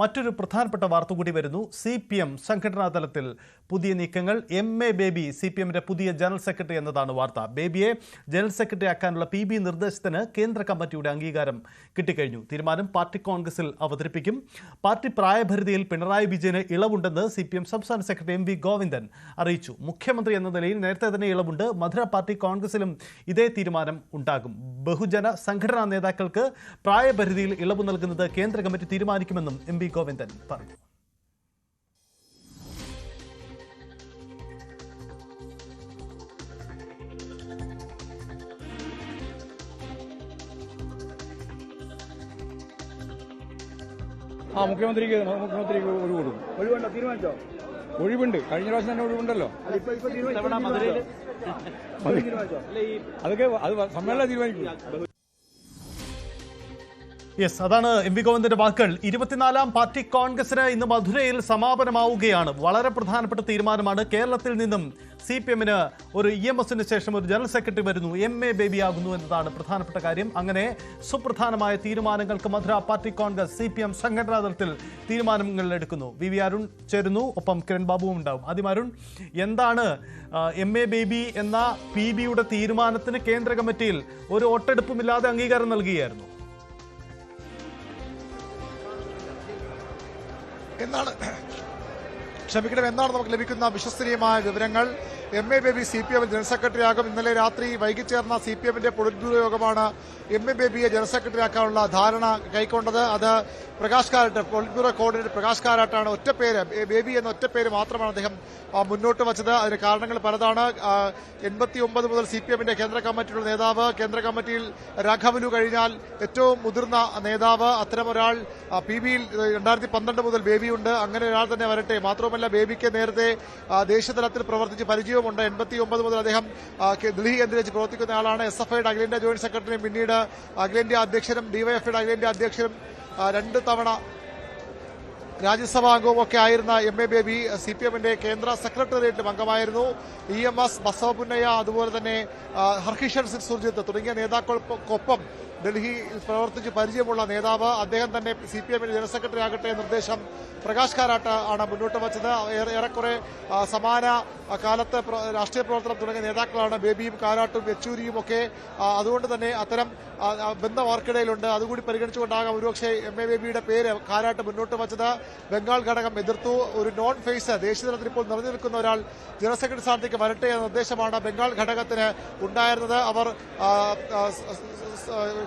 മറ്റൊരു പ്രധാനപ്പെട്ട വാർത്ത കൂടി വരുന്നു. സി പി എം സംഘടനാ തലത്തിൽ പുതിയ നീക്കങ്ങൾ. M A Baby C P എമ്മിന്റെ പുതിയ ജനറൽ സെക്രട്ടറി എന്നതാണ് വാർത്ത. ബേബിയെ ജനറൽ സെക്രട്ടറി ആക്കാനുള്ള പി ബി നിർദ്ദേശത്തിന് കേന്ദ്ര കമ്മിറ്റിയുടെ അംഗീകാരം കിട്ടിക്കഴിഞ്ഞു. തീരുമാനം പാർട്ടി കോൺഗ്രസിൽ അവതരിപ്പിക്കും. പാർട്ടി പ്രായപരിധിയിൽ പിണറായി വിജയന് ഇളവുണ്ടെന്ന് സി പി എം സംസ്ഥാന സെക്രട്ടറി എം വി ഗോവിന്ദൻ അറിയിച്ചു. മുഖ്യമന്ത്രി എന്ന നിലയിൽ നേരത്തെ തന്നെ ഇളവുണ്ട്. മധുര പാർട്ടി കോൺഗ്രസിലും ഇതേ തീരുമാനം ഉണ്ടാകും. ബഹുജന സംഘടനാ നേതാക്കൾക്ക് പ്രായപരിധിയിൽ ഇളവ് നൽകുന്നത് കേന്ദ്ര കമ്മിറ്റി തീരുമാനിക്കുമെന്നും എം വി ഗോവിന്ദൻ പറഞ്ഞു ആ മുഖ്യമന്ത്രിക്ക് മുഖ്യമന്ത്രിക്ക് ഒഴിവ് കൊടുക്കും ഒഴിവുണ്ടോ. തീരുമാനിച്ചോ? ഒഴിവുണ്ട്. കഴിഞ്ഞ പ്രാവശ്യം തന്നെ ഒഴിവുണ്ടല്ലോ. അതൊക്കെ അത് സമ്മേളനം തീരുമാനിക്കും. യെസ് അതാണ് എം വി ഗോവിന്ദന്റെ വാക്കുകൾ. ഇരുപത്തിനാലാം പാർട്ടി കോൺഗ്രസിന് ഇന്ന് മധുരയിൽ സമാപനമാവുകയാണ്. വളരെ പ്രധാനപ്പെട്ട തീരുമാനമാണ്. കേരളത്തിൽ നിന്നും സി പി എമ്മിന് ഒരു ഇ എം എസിന് ശേഷം ഒരു ജനറൽ സെക്രട്ടറി വരുന്നു. എം എ ബേബി ആകുന്നു എന്നതാണ് പ്രധാനപ്പെട്ട കാര്യം. അങ്ങനെ സുപ്രധാനമായ തീരുമാനങ്ങൾക്ക് Madurai party congress C P M സംഘടനാ തലത്തിൽ തീരുമാനങ്ങൾ എടുക്കുന്നു. വി വി അരുൺ ചേരുന്നു. ഒപ്പം കിരൺ ബാബുവും ഉണ്ടാവും. ആദ്യം അരുൺ എന്താണ് എം എ ബേബി എന്ന പി ബിയുടെ തീരുമാനത്തിന് കേന്ദ്ര കമ്മിറ്റിയിൽ ഒരു വോട്ടെടുപ്പുമില്ലാതെ അംഗീകാരം നൽകുകയായിരുന്നു? എന്നാണ്. ക്ഷമിക്കണം എന്നാണ് നമുക്ക് ലഭിക്കുന്ന വിശ്വസനീയമായ വിവരങ്ങൾ. M A Baby C P എമ്മിൽ ജനറൽ സെക്രട്ടറി ആകും. ഇന്നലെ രാത്രി വൈകി ചേർന്ന സി പി എമ്മിന്റെ പൊളിറ്റ് ബ്യൂറോ യോഗമാണ് എം എ ബേബിയെ ജനറൽ സെക്രട്ടറി ആക്കാനുള്ള ധാരണ കൈക്കൊണ്ടത്. അത് Prakash Karat polit bureau coordinator Prakash കാരാട്ടാണ് ഒറ്റ പേര് ബേബി എന്ന ഒറ്റ പേര് മാത്രമാണ് അദ്ദേഹം മുന്നോട്ട് വച്ചത്. അതിന് കാരണങ്ങൾ പലതാണ്. എൺപത്തി ഒമ്പത് മുതൽ സി പി എമ്മിന്റെ കേന്ദ്ര കമ്മിറ്റിയുടെ നേതാവ് കേന്ദ്ര കമ്മിറ്റിയിൽ രാഘവലു കഴിഞ്ഞാൽ ഏറ്റവും മുതിർന്ന നേതാവ് അത്തരം ഒരാൾ ആ, പി ബിയിൽ രണ്ടായിരത്തി പന്ത്രണ്ട് മുതൽ ബേബിയുണ്ട് അങ്ങനെ ഒരാൾ തന്നെ വരട്ടെ. മാത്രമല്ല ബേബിക്ക് നേരത്തെ ദേശീയ ദേശീയതലത്തിൽ പ്രവർത്തിച്ച് പരിചയമുണ്ട് എൺപത്തി ഒമ്പത് മുതൽ അദ്ദേഹം ദില്ലി കേന്ദ്രീകരിച്ച് പ്രവർത്തിക്കുന്ന ആളാണ്. എസ് എഫ് ഐയുടെ അഖിലേന്ത്യാ ജോയിന്റ് സെക്രട്ടറിയും പിന്നീട് അഖിലേന്ത്യാ അധ്യക്ഷനും ഡിവൈഎഫ്ഐയുടെ അഖിലേന്ത്യാ അധ്യക്ഷനും രണ്ട് തവണ രാജ്യസഭാ അംഗവും ഒക്കെ ആയിരുന്ന M A Baby C P എമ്മിന്റെ കേന്ദ്ര സെക്രട്ടേറിയറ്റിലും അംഗമായിരുന്നു. ഇ എം എസ് ബസവപുന്നയ്യ അതുപോലെ തന്നെ ഹർഹിഷൻ സിംഗ് സുർജിത്ത് തുടങ്ങിയ നേതാക്കൾക്കൊപ്പം ഡൽഹിയിൽ പ്രവർത്തിച്ച് പരിചയമുള്ള നേതാവ് അദ്ദേഹം തന്നെ സി പി എമ്മിന്റെ ജനറൽ സെക്രട്ടറി ആകട്ടെ നിർദ്ദേശം പ്രകാശ് കാരാട്ട് ആണ് മുന്നോട്ട് വച്ചത്. ഏറെക്കുറെ സമാന കാലത്ത് രാഷ്ട്രീയ പ്രവർത്തനം തുടങ്ങിയ നേതാക്കളാണ് ബേബിയും കാരാട്ടും യെച്ചൂരിയും ഒക്കെ അതുകൊണ്ട് തന്നെ അത്തരം ബന്ധം അവർക്കിടയിലുണ്ട് അതുകൂടി പരിഗണിച്ചുകൊണ്ടാകാം ഒരുപക്ഷെ എം എ ബേബിയുടെ പേര് കാരാട്ട് മുന്നോട്ട് വച്ചത്. ബംഗാൾ ഘടകം എതിർത്തു. ഒരു നോൺ ഫേസ് ദേശീയ തലത്തിൽ ഇപ്പോൾ നിറഞ്ഞു നിൽക്കുന്ന ഒരാൾ ജനറൽ സെക്രട്ടറി സ്ഥാനത്തേക്ക് വരട്ടെ എന്ന നിർദ്ദേശമാണ് ബംഗാൾ ഘടകത്തിന് ഉണ്ടായിരുന്നത്. അവർ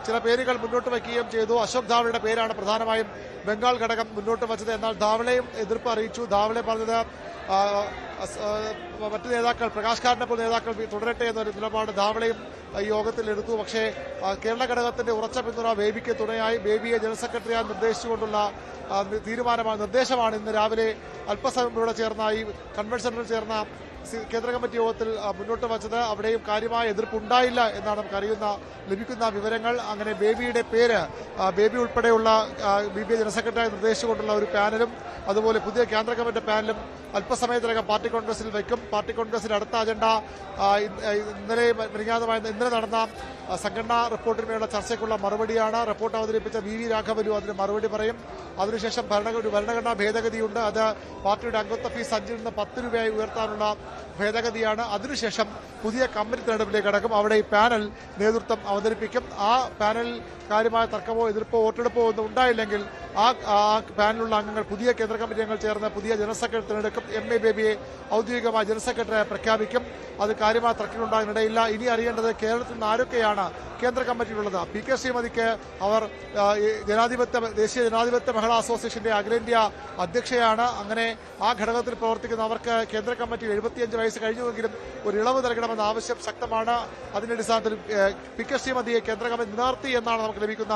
ചില പേരുകൾ മുന്നോട്ട് വയ്ക്കുകയും ചെയ്തു. അശോക് ധാവളയുടെ പേരാണ് പ്രധാനമായും ബംഗാൾ ഘടകം മുന്നോട്ട് വച്ചത്. എന്നാൽ ധാവളയും എതിർപ്പ് അറിയിച്ചു. ധാവളെ പറഞ്ഞത് മറ്റു നേതാക്കൾ പ്രകാശ് കാരനെ പോലെ നേതാക്കൾ തുടരട്ടെ എന്നൊരു നിലപാട് ധാവളയും യോഗത്തിൽ എടുത്തു. പക്ഷേ കേരള ഘടകത്തിന്റെ ഉറച്ച പിന്തുണ ബേബിക്ക് തുണയായി. ബേബിയെ ജനറൽ സെക്രട്ടറിയായി നിർദ്ദേശിച്ചുകൊണ്ടുള്ള തീരുമാനമാണ് നിർദ്ദേശമാണ്. ഇന്ന് രാവിലെ അല്പസമയം ഇവിടെ ചേർന്ന ഈ കൺവെൻഷനിൽ ചേർന്ന കേന്ദ്ര കമ്മിറ്റി യോഗത്തിൽ മുന്നോട്ട് വച്ചത് അവിടെയും കാര്യമായ എതിർപ്പുണ്ടായില്ല എന്നാണ് നമുക്കറിയുന്ന ലഭിക്കുന്ന വിവരങ്ങൾ. അങ്ങനെ ബേബിയുടെ പേര് ബേബി ഉൾപ്പെടെയുള്ള ബി ബി ജനറൽ സെക്രട്ടറി നിർദ്ദേശിച്ചുകൊണ്ടുള്ള ഒരു പാനലും അതുപോലെ പുതിയ കേന്ദ്ര കമ്മിറ്റി പാനലും അല്പസമയത്തിനകം പാർട്ടി കോൺഗ്രസിൽ വയ്ക്കും. പാർട്ടി കോൺഗ്രസിന്റെ അടുത്ത അജണ്ട ഇന്നലെ മിനിഞ്ഞാന്നുമായി ഇന്നലെ നടന്ന സംഘടനാ റിപ്പോർട്ടിന്മേലുള്ള ചർച്ചയ്ക്കുള്ള മറുപടിയാണ്. റിപ്പോർട്ട് അവതരിപ്പിച്ച വി വി രാഘവലു അതിന് മറുപടി പറയും. അതിനുശേഷം ഭരണ ഒരു ഭരണഘടനാ ഭേദഗതിയുണ്ട്. അത് പാർട്ടിയുടെ അംഗത്വ ഫീസ് അഞ്ചിൽ നിന്ന് പത്ത് രൂപയായി ഉയർത്താനുള്ള ഭേദഗതിയാണ്. അതിനുശേഷം പുതിയ കമ്മിറ്റി തെരഞ്ഞെടുപ്പിലേക്ക് കടക്കും. അവിടെ ഈ പാനൽ നേതൃത്വം അവതരിപ്പിക്കും. ആ പാനൽ കാര്യമായ തർക്കമോ എതിർപ്പോ വോട്ടെടുപ്പോ ഒന്നും ഉണ്ടായില്ലെങ്കിൽ ആ പാനലുള്ള അംഗങ്ങൾ പുതിയ കേന്ദ്ര കമ്മിറ്റി അംഗങ്ങൾ ചേർന്ന് പുതിയ ജനറൽ സെക്രട്ടറി തിരഞ്ഞെടുക്കും. എം. എ. ബേബിയെ ഔദ്യോഗികമായി ജനറൽ സെക്രട്ടറിയായി പ്രഖ്യാപിക്കും. അത് കാര്യമായ തർക്കമുണ്ടാകാനിടയില്ല ഇനി അറിയേണ്ടത് കേരളത്തിൽ നിന്ന് ആരൊക്കെയാണ് കേന്ദ്ര കമ്മിറ്റിയിലുള്ളത്? പി. കെ. ശ്രീമതിക്ക് അവർ ജനാധിപത്യ ദേശീയ ജനാധിപത്യ മഹിളാ അസോസിയേഷന്റെ അഖിലേന്ത്യാ അധ്യക്ഷയാണ്. അങ്ങനെ ആ ഘടകത്തിൽ പ്രവർത്തിക്കുന്ന അവർക്ക് കേന്ദ്ര കമ്മിറ്റിയിൽ എഴുപത്തിയഞ്ച് വയസ്സ് കഴിഞ്ഞുവെങ്കിലും ഒരു ഇളവ് നൽകണമെന്ന ആവശ്യം ശക്തമാണ്. അതിന്റെ അടിസ്ഥാനത്തിൽ പി കെ ശ്രീമതിയെ കേന്ദ്ര കമ്മിറ്റി നിലനിർത്തി എന്നാണ് നമുക്ക് ലഭിക്കുന്ന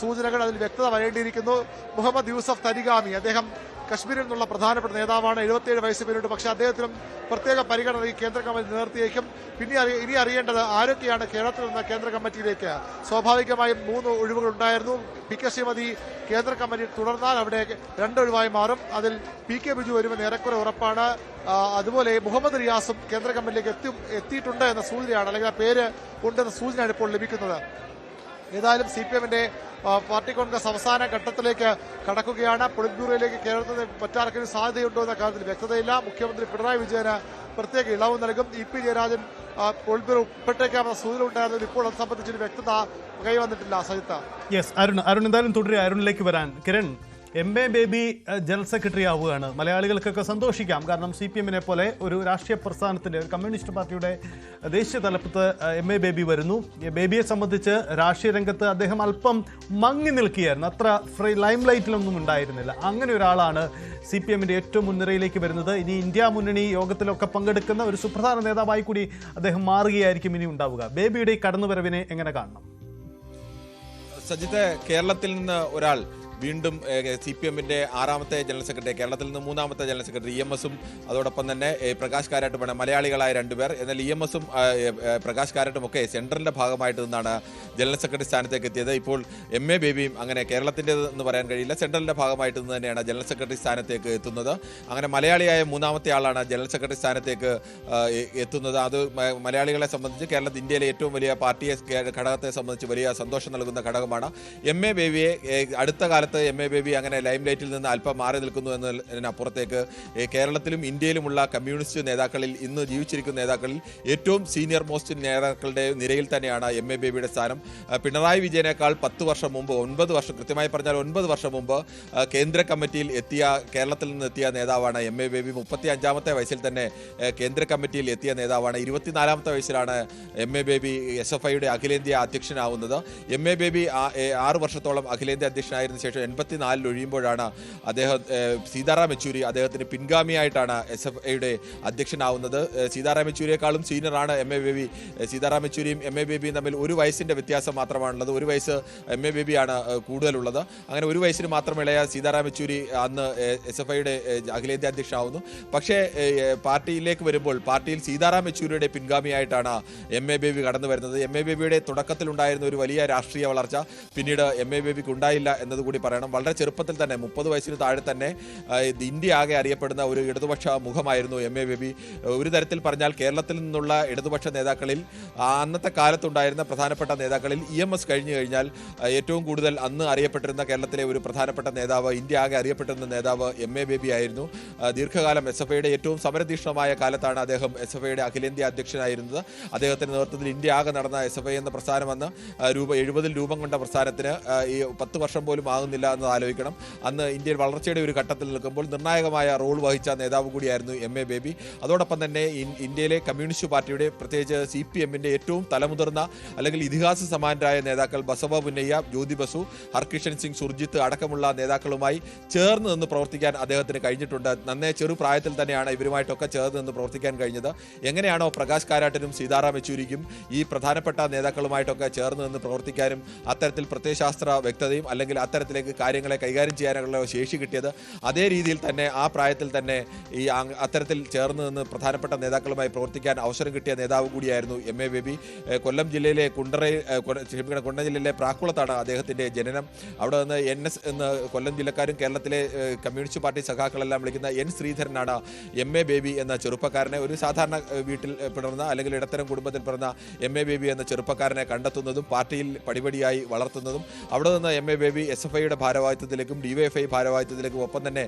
സൂചനകൾ. അതിൽ വ്യക്തത വരേണ്ടിയിരിക്കുന്നു. മുഹമ്മദ് യൂസഫ് തരിഗാമി അദ്ദേഹം കശ്മീരിൽ നിന്നുള്ള പ്രധാനപ്പെട്ട നേതാവാണ്. എഴുപത്തിയേഴ് വയസ്സ് പിന്നിട്ട് പക്ഷേ അദ്ദേഹത്തിനും പ്രത്യേക പരിഗണന ഈ കേന്ദ്ര കമ്മിറ്റി നിർത്തിയേക്കും. പിന്നെ ഇനി അറിയേണ്ടത് ആരൊക്കെയാണ് കേരളത്തിൽ നിന്ന് കേന്ദ്ര കമ്മിറ്റിയിലേക്ക്? സ്വാഭാവികമായും മൂന്ന് ഒഴിവുകൾ ഉണ്ടായിരുന്നു. പി കെ ശ്രീമതി കേന്ദ്ര കമ്മിറ്റി തുടർന്നാൽ അവിടെ രണ്ടൊഴിവായി മാറും. അതിൽ പി കെ ബിജു വരുമെന്ന് ഏറെക്കുറെ ഉറപ്പാണ്. അതുപോലെ മുഹമ്മദ് റിയാസും കേന്ദ്ര കമ്മിറ്റിയിലേക്ക് എത്തി എത്തിയിട്ടുണ്ട് എന്ന സൂചനയാണ് അല്ലെങ്കിൽ ആ പേര് ഉണ്ടെന്ന സൂചനയാണ് ഇപ്പോൾ ലഭിക്കുന്നത്. ഏതായാലും സി പി എമ്മിന്റെ പാർട്ടി കോൺഗ്രസ് അവസാന ഘട്ടത്തിലേക്ക് കടക്കുകയാണ്. പൊളിറ്റ് ബ്യൂറോയിലേക്ക് കേരളത്തിൽ മറ്റാർക്കൊരു സാധ്യതയുണ്ടോ എന്ന കാര്യത്തിൽ വ്യക്തതയില്ല. മുഖ്യമന്ത്രി പിണറായി വിജയന് പ്രത്യേക ഇളവ് നൽകും. E P Jayarajan polit bureau ഉൾപ്പെട്ടേക്കാമെന്ന സൂചന ഉണ്ടായിരുന്നത് ഇപ്പോൾ അത് സംബന്ധിച്ചൊരു വ്യക്തത കൈവന്നിട്ടില്ല. സജിത്ത. യെസ് അരുൺ അരുൺ എന്തായാലും തുടരുക. അരുണിലേക്ക് വരാൻ. Kiran. M A Baby general secretary ആവുകയാണ്. മലയാളികൾക്കൊക്കെ സന്തോഷിക്കാം. കാരണം സി പി എമ്മിനെ പോലെ ഒരു രാഷ്ട്രീയ പ്രസ്ഥാനത്തിന്റെ ഒരു കമ്മ്യൂണിസ്റ്റ് പാർട്ടിയുടെ ദേശീയ തലപ്പത്ത് എം എ ബേബി വരുന്നു. ബേബിയെ സംബന്ധിച്ച് രാഷ്ട്രീയ രംഗത്ത് അദ്ദേഹം അല്പം മങ്ങി നിൽക്കുകയായിരുന്നു. അത്ര ഫ്രീ ലൈം ലൈറ്റിലൊന്നും ഉണ്ടായിരുന്നില്ല. അങ്ങനെ ഒരാളാണ് സി പി എമ്മിന്റെ ഏറ്റവും മുൻനിരയിലേക്ക് വരുന്നത്. ഇനി ഇന്ത്യ മുന്നണി യോഗത്തിലൊക്കെ പങ്കെടുക്കുന്ന ഒരു സുപ്രധാന നേതാവായി കൂടി അദ്ദേഹം മാറുകയായിരിക്കും ഇനി ഉണ്ടാവുക. ബേബിയുടെ ഈ കടന്നുവരവിനെ എങ്ങനെ കാണണം? സജിത്ത് കേരളത്തിൽ നിന്ന് ഒരാൾ വീണ്ടും സി പി എമ്മിന്റെ ആറാമത്തെ ജനറൽ സെക്രട്ടറി കേരളത്തിൽ നിന്ന് മൂന്നാമത്തെ ജനറൽ സെക്രട്ടറി ഇ എം എസും അതോടൊപ്പം തന്നെ പ്രകാശ് കാരാട്ടുമാണ് മലയാളികളായ രണ്ടുപേർ. എന്നാൽ ഇ എം എസും പ്രകാശ് കാരാട്ടും ഒക്കെ സെൻട്രലിന്റെ ഭാഗമായിട്ട് നിന്നാണ് ജനറൽ സെക്രട്ടറി സ്ഥാനത്തേക്ക് എത്തിയത്. ഇപ്പോൾ എം എ ബേബിയും അങ്ങനെ കേരളത്തിന്റെ എന്ന് പറയാൻ കഴിയില്ല. സെൻട്രലിന്റെ ഭാഗമായിട്ട് നിന്ന് തന്നെയാണ് ജനറൽ സെക്രട്ടറി സ്ഥാനത്തേക്ക് എത്തുന്നത്. അങ്ങനെ മലയാളിയായ മൂന്നാമത്തെ ആളാണ് ജനറൽ സെക്രട്ടറി സ്ഥാനത്തേക്ക് എത്തുന്നത്. അത് മലയാളികളെ സംബന്ധിച്ച് കേരളത്തിൽ ഇന്ത്യയിലെ ഏറ്റവും വലിയ പാർട്ടിയെ ഘടകത്തെ സംബന്ധിച്ച് വലിയ സന്തോഷം നൽകുന്ന ഘടകമാണ്. എം എ ബേബിയെ അടുത്ത കാലത്ത് എം എ ബേബി അങ്ങനെ ലൈം ലൈറ്റിൽ നിന്ന് അല്പം മാറി നിൽക്കുന്നു എന്നതിനപ്പുറത്തേക്ക് കേരളത്തിലും ഇന്ത്യയിലുമുള്ള കമ്മ്യൂണിസ്റ്റ് നേതാക്കളിൽ ഇന്ന് ജീവിച്ചിരിക്കുന്ന നേതാക്കളിൽ ഏറ്റവും സീനിയർ മോസ്റ്റ് നേതാക്കളുടെ നിരയിൽ തന്നെയാണ് എം എ ബേബിയുടെ സ്ഥാനം. പിണറായി വിജയനേക്കാൾ പത്ത് വർഷം മുമ്പ് ഒൻപത് വർഷം കൃത്യമായി പറഞ്ഞാൽ ഒൻപത് വർഷം മുമ്പ് കേന്ദ്ര കമ്മിറ്റിയിൽ എത്തിയ കേരളത്തിൽ നിന്ന് എത്തിയ നേതാവാണ് എം എ ബേബി മുപ്പത്തി അഞ്ചാമത്തെ വയസ്സിൽ തന്നെ കേന്ദ്ര കമ്മിറ്റിയിൽ എത്തിയ നേതാവാണ്. ഇരുപത്തിനാലാമത്തെ വയസ്സിലാണ് M A Baby S F ഐയുടെ അഖിലേന്ത്യാ അധ്യക്ഷനാവുന്നത്. എം എ ബേബി ആറ് വർഷത്തോളം അഖിലേന്ത്യാ അധ്യക്ഷനായിരുന്ന ശേഷം എൺപത്തിനാലിൽ ഒഴിയുമ്പോഴാണ് അദ്ദേഹം സീതാറാം യെച്ചൂരി അദ്ദേഹത്തിന് പിൻഗാമിയായിട്ടാണ് എസ് എഫ് ഐയുടെ അധ്യക്ഷനാവുന്നത്. സീതാറാം യെച്ചൂരിയെക്കാളും സീനിയറാണ് എം എ ബേബി. സീതാറാം യെച്ചൂരിയും എം എ ബേബിയും തമ്മിൽ ഒരു വയസ്സിന്റെ വ്യത്യാസം മാത്രമാണുള്ളത്. ഒരു വയസ്സ് എം എ ബേബിയാണ് കൂടുതലുള്ളത്. അങ്ങനെ ഒരു വയസ്സിന് മാത്രം ഇളയ സീതാറാം യെച്ചൂരി അന്ന് എസ് എഫ് ഐയുടെ അഖിലേന്ത്യാ അധ്യക്ഷനാവുന്നു. പക്ഷേ പാർട്ടിയിലേക്ക് വരുമ്പോൾ പാർട്ടിയിൽ സീതാറാം യെച്ചൂരിയുടെ പിൻഗാമിയായിട്ടാണ് എം എ ബേബി കടന്നു വരുന്നത്. എം എ ബേബിയുടെ തുടക്കത്തിലുണ്ടായിരുന്ന ഒരു വലിയ രാഷ്ട്രീയ വളർച്ച പിന്നീട് എം എ ബേബിക്ക് ഉണ്ടായില്ല എന്നതുകൂടി പറയണം. വളരെ ചെറുപ്പത്തിൽ തന്നെ മുപ്പത് വയസ്സിന് താഴെ തന്നെ ഇന്ത്യ ആകെ അറിയപ്പെടുന്ന ഒരു ഇടതുപക്ഷ മുഖമായിരുന്നു എം എ ബേബി. ഒരു തരത്തിൽ പറഞ്ഞാൽ കേരളത്തിൽ നിന്നുള്ള ഇടതുപക്ഷ നേതാക്കളിൽ അന്നത്തെ കാലത്തുണ്ടായിരുന്ന പ്രധാനപ്പെട്ട നേതാക്കളിൽ ഇ എം എസ് കഴിഞ്ഞു കഴിഞ്ഞാൽ ഏറ്റവും കൂടുതൽ അന്ന് അറിയപ്പെട്ടിരുന്ന കേരളത്തിലെ ഒരു പ്രധാനപ്പെട്ട നേതാവ് ഇന്ത്യ ആകെ അറിയപ്പെട്ടിരുന്ന നേതാവ് എം എ ബേബി ആയിരുന്നു. ദീർഘകാലം എസ് എഫ് ഐയുടെ ഏറ്റവും സമരതീക്ഷണമായ കാലത്താണ് അദ്ദേഹം എസ് എഫ് ഐയുടെ അഖിലേന്ത്യാ അധ്യക്ഷനായിരുന്നത്. അദ്ദേഹത്തിന്റെ നേതൃത്വത്തിൽ ഇന്ത്യ ആകെ നടന്ന എസ് എഫ് ഐ എന്ന പ്രസ്ഥാനം അന്ന് ആ, രൂപ എഴുപതിൽ രൂപം കൊണ്ട പ്രസ്ഥാനത്തിന് ഈ പത്ത് വർഷം പോലും ആകുന്നില്ല എന്ന് ആലോചിക്കണം. അന്ന് ഇന്ത്യയിൽ വളർച്ചയുടെ ഒരു ഘട്ടത്തിൽ നിൽക്കുമ്പോൾ നിർണായകമായ റോൾ വഹിച്ച നേതാവ് കൂടിയായിരുന്നു എം എ ബേബി. അതോടൊപ്പം തന്നെ ഇന്ത്യയിലെ കമ്മ്യൂണിസ്റ്റ് പാർട്ടിയുടെ പ്രത്യേകിച്ച് സി പി എമ്മിന്റെ ഏറ്റവും തലമുതിർന്ന അല്ലെങ്കിൽ ഇതിഹാസ സമാനരായ നേതാക്കൾ ബസവ പുന്നയ്യ ജ്യോതി ബസു ഹർകിഷൻ സിംഗ് സുർജിത്ത് അടക്കമുള്ള നേതാക്കളുമായി ചേർന്ന് നിന്ന് പ്രവർത്തിക്കാൻ അദ്ദേഹത്തിന് കഴിഞ്ഞിട്ടുണ്ട്. നന്നേ ചെറുപ്രായത്തിൽ തന്നെയാണ് ഇവരുമായിട്ടൊക്കെ ചേർന്ന് നിന്ന് പ്രവർത്തിക്കാൻ കഴിഞ്ഞത്. എങ്ങനെയാണോ പ്രകാശ് കാരാട്ടിനും സീതാറാം യെച്ചൂരിക്കും ഈ പ്രധാനപ്പെട്ട നേതാക്കളുമായിട്ടൊക്കെ ചേർന്ന് നിന്ന് പ്രവർത്തിക്കാനും അത്തരത്തിൽ പ്രത്യയശാസ്ത്ര വ്യക്തതയും അല്ലെങ്കിൽ അത്തരത്തിലേക്ക് കാര്യങ്ങളെ കൈകാര്യം ചെയ്യാനുള്ള ശേഷി കിട്ടിയത്. അതേ രീതിയിൽ തന്നെ ആ പ്രായത്തിൽ തന്നെ ഈ അത്തരത്തിൽ ചേർന്ന് നിന്ന് പ്രധാനപ്പെട്ട നേതാക്കളുമായി പ്രവർത്തിക്കാൻ അവസരം കിട്ടിയ നേതാവ് കൂടിയായിരുന്നു എം എ ബേബി. കൊല്ലം ജില്ലയിലെ കുണ്ടറയിൽ ക്ഷമിക്കണം കൊണ്ട ജില്ലയിലെ പ്രാക്കുളത്താണ് അദ്ദേഹത്തിന്റെ ജനനം. അവിടെ നിന്ന് എൻ എസ് എന്ന് കൊല്ലം ജില്ലക്കാരും കേരളത്തിലെ കമ്മ്യൂണിസ്റ്റ് പാർട്ടി സഖാക്കളെല്ലാം വിളിക്കുന്ന എൻ ശ്രീധരനാണ് എം എ ബേബി എന്ന ചെറുപ്പക്കാരനെ. ഒരു സാധാരണ വീട്ടിൽ പിറന്ന അല്ലെങ്കിൽ ഇടത്തരം കുടുംബത്തിൽ പിറന്ന എം എ ബേബി എന്ന ചെറുപ്പക്കാരനെ കണ്ടെത്തുന്നതും പാർട്ടിയിൽ പടിപടിയായി വളർത്തുന്നതും. അവിടെ നിന്ന് M A Baby S F ഐയുടെ ഭാരവാഹിത്വത്തിലേക്കും ഡിവൈഎഫ്ഐ ഭാരവാഹിത്വത്തിലേക്കും ഒപ്പം തന്നെ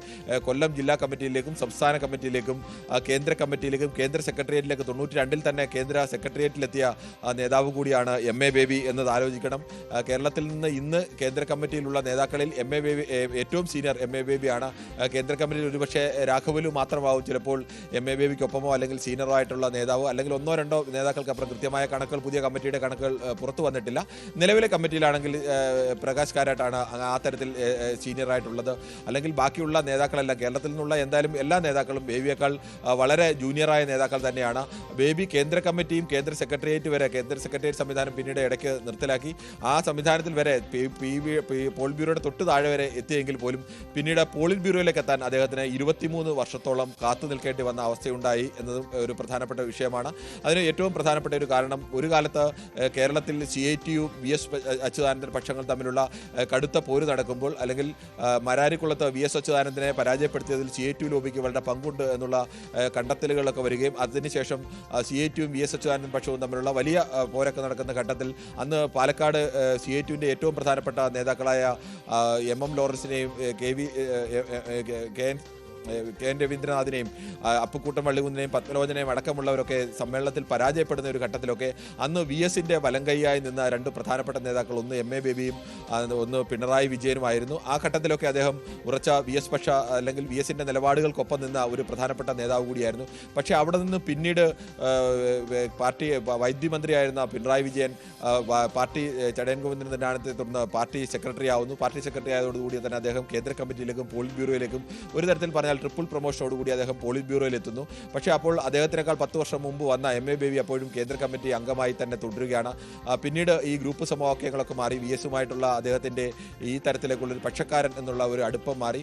കൊല്ലം ജില്ലാ കമ്മിറ്റിയിലേക്കും സംസ്ഥാന കമ്മിറ്റിയിലേക്കും കേന്ദ്ര കമ്മിറ്റിയിലേക്കും കേന്ദ്ര സെക്രട്ടേറിയറ്റിലേക്ക് തൊണ്ണൂറ്റി രണ്ടിൽ തന്നെ കേന്ദ്ര സെക്രട്ടേറിയറ്റിലെത്തിയ നേതാവ് കൂടിയാണ് എം എ ബേബി എന്നത് ആലോചിക്കണം. കേരളത്തിൽ നിന്ന് ഇന്ന് കേന്ദ്ര കമ്മിറ്റിയിലുള്ള നേതാക്കളിൽ എം എ ബേബി ഏറ്റവും സീനിയർ എം എ ബേബിയാണ് കേന്ദ്ര കമ്മിറ്റിയിൽ ഒരുപക്ഷെ രാഘവലു മാത്രമാവും. ചിലപ്പോൾ എം എ ബേബിക്കൊപ്പമോ അല്ലെങ്കിൽ സീനിയറോ ആയിട്ടുള്ള നേതാവോ അല്ലെങ്കിൽ ഒന്നോ രണ്ടോ നേതാക്കൾക്ക് അപ്പുറം കൃത്യമായ കണക്കുകൾ പുതിയ കമ്മിറ്റിയുടെ കണക്കുകൾ പുറത്തു വന്നിട്ടില്ല. നിലവിലെ കമ്മിറ്റിയിലാണെങ്കിൽ പ്രകാശ് കാരാട്ടാണ് ആ സീനിയർ ആയിട്ടുള്ളത്. അല്ലെങ്കിൽ ബാക്കിയുള്ള നേതാക്കളല്ല കേരളത്തിൽ നിന്നുള്ള എന്തായാലും എല്ലാ നേതാക്കളും ബേബിയേക്കാൾ വളരെ ജൂനിയറായ നേതാക്കൾ തന്നെയാണ്. ബേബി കേന്ദ്ര കമ്മിറ്റിയും കേന്ദ്ര സെക്രട്ടേറിയറ്റ് വരെ കേന്ദ്ര സെക്രട്ടേറിയറ്റ് സംവിധാനം പിന്നീട് ഇടയ്ക്ക് നിർത്തലാക്കി. ആ സംവിധാനത്തിൽ വരെ പി- പി ബി- ബ്യൂറോയുടെ തൊട്ട് താഴെ വരെ എത്തിയെങ്കിൽ പോലും പിന്നീട് പോളിറ്റ് ബ്യൂറോയിലേക്ക് എത്താൻ അദ്ദേഹത്തിന് ഇരുപത്തിമൂന്ന് വർഷത്തോളം കാത്തു നിൽക്കേണ്ടി വന്ന അവസ്ഥയുണ്ടായി എന്നതും ഒരു പ്രധാനപ്പെട്ട വിഷയമാണ്. അതിന് ഏറ്റവും പ്രധാനപ്പെട്ട ഒരു കാരണം ഒരു കാലത്ത് കേരളത്തിൽ C I T U V S Achuthanandan പക്ഷങ്ങൾ തമ്മിലുള്ള കടുത്ത പോര് നട നടക്കുമ്പോൾ അല്ലെങ്കിൽ മരാരിക്കുളത്ത് വി എസ് അച്യുതാനന്ദനെ പരാജയപ്പെടുത്തിയതിൽ സി എ ടു ലോബിക്ക് വളരെ പങ്കുണ്ട് എന്നുള്ള കണ്ടെത്തലുകളൊക്കെ വരികയും അതിനുശേഷം സി എ ടുവും വി എസ് അച്യുതാനന്ദൻ പക്ഷവും തമ്മിലുള്ള വലിയ പോരൊക്കെ നടക്കുന്ന ഘട്ടത്തിൽ അന്ന് പാലക്കാട് സി എ ടുവിന്റെ ഏറ്റവും പ്രധാനപ്പെട്ട നേതാക്കളായ എം എം ലോറൻസിനെയും കെ വി കെ- കെ രവീന്ദ്രനാഥിനെയും അപ്പുക്കൂട്ടം വള്ളികുന്നിനെയും പത്മലോചനയും അടക്കമുള്ളവരൊക്കെ സമ്മേളനത്തിൽ പരാജയപ്പെടുന്ന ഒരു ഘട്ടത്തിലൊക്കെ അന്ന് വി എസിന്റെ വലങ്കൈയായി നിന്ന രണ്ട് പ്രധാനപ്പെട്ട നേതാക്കൾ ഒന്ന് എം എ ബേബിയും ഒന്ന് പിണറായി വിജയനുമായിരുന്നു. ആ ഘട്ടത്തിലൊക്കെ അദ്ദേഹം ഉറച്ച വി എസ് പക്ഷ അല്ലെങ്കിൽ വി എസിന്റെ നിലപാടുകൾക്കൊപ്പം നിന്ന ഒരു പ്രധാനപ്പെട്ട നേതാവ് കൂടിയായിരുന്നു. പക്ഷേ അവിടെ നിന്ന് പിന്നീട് പാർട്ടി വൈദ്യമന്ത്രിയായിരുന്ന പിണറായി വിജയൻ പാർട്ടി ചടയൻ ഗോവിന്ദൻ നിന്നാണത്തെ തുടർന്ന് പാർട്ടി സെക്രട്ടറി ആവുന്നു പാർട്ടി സെക്രട്ടറി ആയതോടുകൂടി തന്നെ അദ്ദേഹം കേന്ദ്ര കമ്മിറ്റിയിലേക്കും പോളിറ്റ് ബ്യൂറോയിലേക്കും ഒരു തരത്തിൽ പറഞ്ഞാൽ ട്രിപ്പിൾ പ്രൊമോഷനോടുകൂടി അദ്ദേഹം പോളിറ്റ് ബ്യൂറോയിൽ എത്തുന്നു പക്ഷേ അപ്പോൾ അദ്ദേഹത്തിനേക്കാൾ പത്ത് വർഷം മുമ്പ് വന്ന എം എ ബേബി അപ്പോഴും കേന്ദ്ര കമ്മിറ്റി അംഗമായി തന്നെ തുടരുകയാണ്. പിന്നീട് ഈ ഗ്രൂപ്പ് സമവാക്യങ്ങളൊക്കെ മാറി വി എസുമായിട്ടുള്ള അദ്ദേഹത്തിന്റെ ഈ തരത്തിലേക്കുള്ളൊരു പക്ഷക്കാരൻ എന്നുള്ള ഒരു അടുപ്പം മാറി.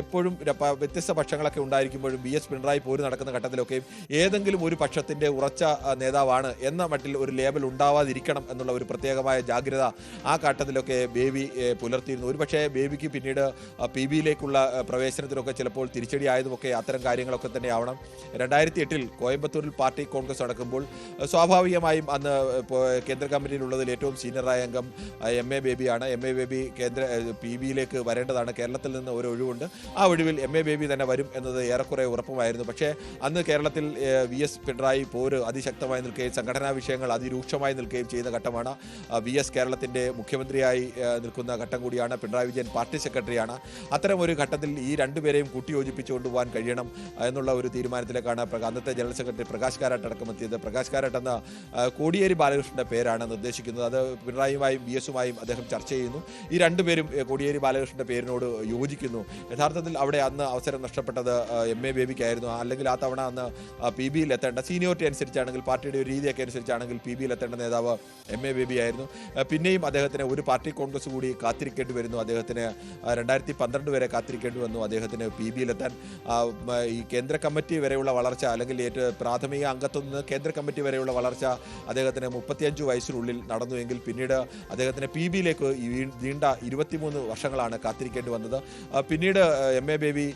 എപ്പോഴും വ്യത്യസ്ത പക്ഷങ്ങളൊക്കെ ഉണ്ടായിരിക്കുമ്പോഴും വി എസ് പിണറായി പോര് നടക്കുന്ന ഘട്ടത്തിലൊക്കെയും ഏതെങ്കിലും ഒരു പക്ഷത്തിന്റെ ഉറച്ച നേതാവാണ് എന്ന മട്ടിൽ ഒരു ലേബൽ ഉണ്ടാവാതിരിക്കണം എന്നുള്ള ഒരു പ്രത്യേകമായ ജാഗ്രത ആ ഘട്ടത്തിലൊക്കെ ബേബി പുലർത്തിയിരുന്നു. ഒരുപക്ഷേ ബേബിക്ക് പിന്നീട് പി ബിയിലേക്കുള്ള പ്രവേശനത്തിനൊക്കെ ചിലപ്പോൾ തിരിച്ചടി ആയതുമൊക്കെ അത്തരം കാര്യങ്ങളൊക്കെ തന്നെ ആവണം രണ്ടായിരത്തി എട്ടിൽ കോയമ്പത്തൂരിൽ പാർട്ടി കോൺഗ്രസ് നടക്കുമ്പോൾ സ്വാഭാവികമായും അന്ന് ഇപ്പോൾ കേന്ദ്ര കമ്മിറ്റിയിലുള്ളതിൽ ഏറ്റവും സീനിയറായ അംഗം എം എ ബേബിയാണ് എം എ ബേബി കേന്ദ്ര പി ബിയിലേക്ക് വരേണ്ടതാണ്. കേരളത്തിൽ നിന്ന് ഒരു ഒഴിവുണ്ട്. ആ ഒഴിവിൽ എം എ ബേബി തന്നെ വരും എന്നത് ഏറെക്കുറെ ഉറപ്പുമായിരുന്നു. പക്ഷേ അന്ന് കേരളത്തിൽ വി എസ് പിണറായി പോര് അതിശക്തമായി നിൽക്കുകയും സംഘടനാ വിഷയങ്ങൾ അതിരൂക്ഷമായി നിൽക്കുകയും ചെയ്യുന്ന ഘട്ടമാണ്. വി എസ് കേരളത്തിന്റെ മുഖ്യമന്ത്രിയായി നിൽക്കുന്ന ഘട്ടം കൂടിയാണ്. പിണറായി വിജയൻ പാർട്ടി സെക്രട്ടറിയാണ്. അത്തരം ഒരു ഘട്ടത്തിൽ ഈ രണ്ടുപേരെയും കൂട്ടിയോജിപ്പിച്ചു കൊണ്ടുപോകാൻ കഴിയണം എന്നുള്ള ഒരു തീരുമാനത്തിലേക്കാണ് അന്നത്തെ ജനറൽ സെക്രട്ടറി പ്രകാശ് കാരാട്ട് അടക്കമെത്തിയത്. പ്രകാശ് കാരാട്ട് എന്ന കോടിയേരി ബാലകൃഷ്ണന്റെ പേരാണ് നിർദ്ദേശിക്കുന്നത് അത് പിണറായിയുമായും വി എസുമായും അദ്ദേഹം ചർച്ച ചെയ്യുന്നു. ഈ രണ്ടുപേരും കോടിയേരി ബാലകൃഷ്ണന്റെ പേരിനോട് യോജിക്കുന്നു. യഥാർത്ഥത്തിൽ അവിടെ അന്ന് അവസരം നഷ്ടപ്പെട്ടത് എം. എ. ബേബിക്കായിരുന്നു. അല്ലെങ്കിൽ ആ തവണ അന്ന് പി ബിയിൽ എത്തേണ്ട സീനിയോറിറ്റി അനുസരിച്ചാണെങ്കിൽ പാർട്ടിയുടെ ഒരു രീതിയൊക്കെ അനുസരിച്ചാണെങ്കിൽ പി ബിയിൽ എത്തേണ്ട നേതാവ് എം. എ. ബേബി ആയിരുന്നു. പിന്നെയും അദ്ദേഹത്തിന് ഒരു പാർട്ടി കോൺഗ്രസ് കൂടി കാത്തിരിക്കേണ്ടി വരുന്നു. അദ്ദേഹത്തിന് രണ്ടായിരത്തി പന്ത്രണ്ട് വരെ കാത്തിരിക്കേണ്ടി വന്നു. അദ്ദേഹത്തിന് പി മ, ഈ കേന്ദ്ര കമ്മിറ്റി വരെയുള്ള വളർച്ച അല്ലെങ്കിൽ ഏറ്റവും പ്രാഥമിക അംഗത്വം നിന്ന് കേന്ദ്ര കമ്മിറ്റി വരെയുള്ള വളർച്ച അദ്ദേഹത്തിന് മുപ്പത്തിയഞ്ച് വയസ്സിനുള്ളിൽ നടന്നുവെങ്കിൽ പിന്നീട് അദ്ദേഹത്തിന് പി ബിയിലേക്ക് നീണ്ട ഇരുപത്തിമൂന്ന് വർഷങ്ങളാണ് കാത്തിരിക്കേണ്ടി വന്നത്. പിന്നീട് എം എ ബേബി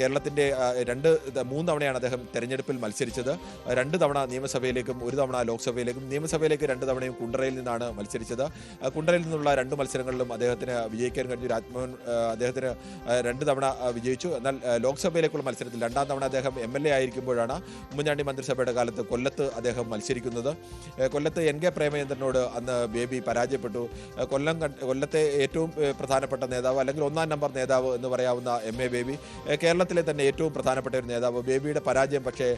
കേരളത്തിന്റെ രണ്ട് മൂന്ന് തവണയാണ് അദ്ദേഹം തെരഞ്ഞെടുപ്പിൽ മത്സരിച്ചത്. രണ്ട് തവണ നിയമസഭയിലേക്കും ഒരു തവണ ലോക്സഭയിലേക്കും നിയമസഭയിലേക്ക് രണ്ട് തവണയും കുണ്ടറയിൽ നിന്നാണ് മത്സരിച്ചത്. കുണ്ടറയിൽ നിന്നുള്ള രണ്ട് മത്സരങ്ങളിലും അദ്ദേഹത്തിന് വിജയിക്കാൻ കഴിഞ്ഞു. രാജ്മോഹൻ അദ്ദേഹത്തിന് രണ്ട് തവണ വിജയിച്ചു. എന്നാൽ ലോക്സഭയിലേക്കുള്ള മത്സരത്തിൽ രണ്ടാം തവണ അദ്ദേഹം എം എൽ എ ആയിരിക്കുമ്പോഴാണ് ഉമ്മൻചാണ്ടി മന്ത്രിസഭയുടെ കാലത്ത് കൊല്ലത്ത് അദ്ദേഹം മത്സരിക്കുന്നത്. കൊല്ലത്ത് എൻ കെ പ്രേമചന്ദ്രനോട് അന്ന് ബേബി പരാജയപ്പെട്ടു. കൊല്ലം കൊല്ലത്തെ ഏറ്റവും പ്രധാനപ്പെട്ട നേതാവ് അല്ലെങ്കിൽ ഒന്നാം നമ്പർ നേതാവ് എന്ന് പറയാവുന്ന എം എ ബേബി. കേരളത്തിലെ തന്നെ ഏറ്റവും പ്രധാനപ്പെട്ട ഒരു നേതാവ് ബേബിയുടെ പരാജയം പക്ഷേ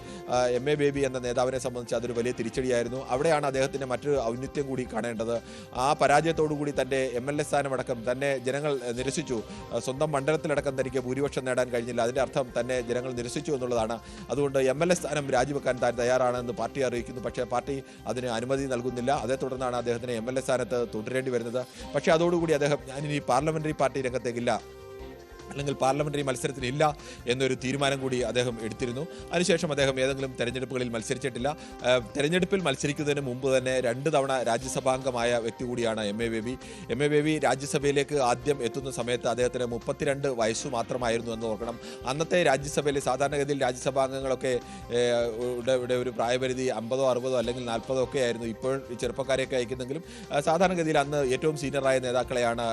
എം. എ. ബേബി എന്ന നേതാവിനെ സംബന്ധിച്ച് അതൊരു വലിയ തിരിച്ചടിയായിരുന്നു. അവിടെയാണ് അദ്ദേഹത്തിന്റെ മറ്റൊരു ഔന്നിത്യം കൂടി കാണേണ്ടത്. ആ പരാജയത്തോടു കൂടി തന്റെ എം. എൽ. എ. സ്ഥാനമടക്കം തന്നെ ജനങ്ങൾ നിരസിച്ചു. സ്വന്തം മണ്ഡലത്തിലടക്കം തനിക്ക് ഭൂരിപക്ഷം നേടാൻ കഴിഞ്ഞില്ല. അതിന്റെ അർത്ഥം തന്നെ ജനങ്ങൾ നിരസിച്ചു എന്നുള്ളതാണ്. അതുകൊണ്ട് എം. എൽ. എ. സ്ഥാനം രാജിവെക്കാൻ താൻ തയ്യാറാണെന്ന് പാർട്ടി അറിയിക്കുന്നു. പക്ഷേ പാർട്ടി അതിന് അനുമതി നൽകുന്നില്ല. അതേ തുടർന്നാണ് അദ്ദേഹത്തിന് എം. എൽ. എ. സ്ഥാനത്ത് തുടരേണ്ടി വരുന്നത്. പക്ഷേ അതോടുകൂടി അദ്ദേഹം ഞാനിനി പാർലമെന്ററി പാർട്ടി രംഗത്തേക്കില്ല. അല്ലെങ്കിൽ പാർലമെന്ററി മത്സരത്തിനില്ല എന്നൊരു തീരുമാനം കൂടി അദ്ദേഹം എടുത്തിരുന്നു. അതിനുശേഷം അദ്ദേഹം ഏതെങ്കിലും തെരഞ്ഞെടുപ്പുകളിൽ മത്സരിച്ചിട്ടില്ല. തെരഞ്ഞെടുപ്പിൽ മത്സരിക്കുന്നതിന് മുമ്പ് തന്നെ രണ്ട് തവണ രാജ്യസഭാംഗമായ വ്യക്തി കൂടിയാണ് M A Baby. M A Baby രാജ്യസഭയിലേക്ക് ആദ്യം എത്തുന്ന സമയത്ത് അദ്ദേഹത്തിന് മുപ്പത്തിരണ്ട് വയസ്സ് മാത്രമായിരുന്നു എന്ന് ഓർക്കണം. അന്നത്തെ രാജ്യസഭയിലെ സാധാരണഗതിയിൽ രാജ്യസഭാംഗങ്ങളൊക്കെ ഇവിടെ ഒരു പ്രായപരിധി അമ്പതോ അറുപതോ അല്ലെങ്കിൽ നാൽപ്പതോ ഒക്കെ ആയിരുന്നു. ഇപ്പോൾ ചെറുപ്പക്കാരെയൊക്കെ അയക്കുന്നെങ്കിലും സാധാരണഗതിയിൽ അന്ന് ഏറ്റവും സീനിയറായ നേതാക്കളെയാണ്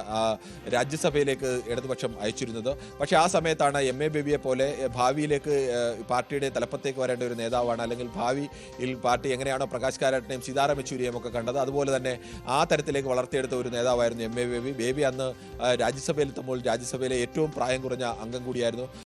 രാജ്യസഭയിലേക്ക് ഇടതുപക്ഷം അയച്ചിരുന്നത്. പക്ഷേ ആ സമയത്താണ് എം എ ബേബിയെ പോലെ ഭാവിയിലേക്ക് പാർട്ടിയുടെ തലപ്പത്തേക്ക് വരേണ്ട ഒരു നേതാവാണ് അല്ലെങ്കിൽ ഭാവിയിൽ പാർട്ടി എങ്ങനെയാണോ പ്രകാശ് കാരാട്ടിനെയും സീതാറാം യെച്ചൂരിയെയും ഒക്കെ കണ്ടത്. അതുപോലെ തന്നെ ആ തരത്തിലേക്ക് വളർത്തിയെടുത്ത ഒരു നേതാവായിരുന്നു എം എ ബേബി. ബേബി അന്ന് രാജ്യസഭയിൽ എത്തുമ്പോൾ രാജ്യസഭയിലെ ഏറ്റവും പ്രായം കുറഞ്ഞ അംഗം കൂടിയായിരുന്നു.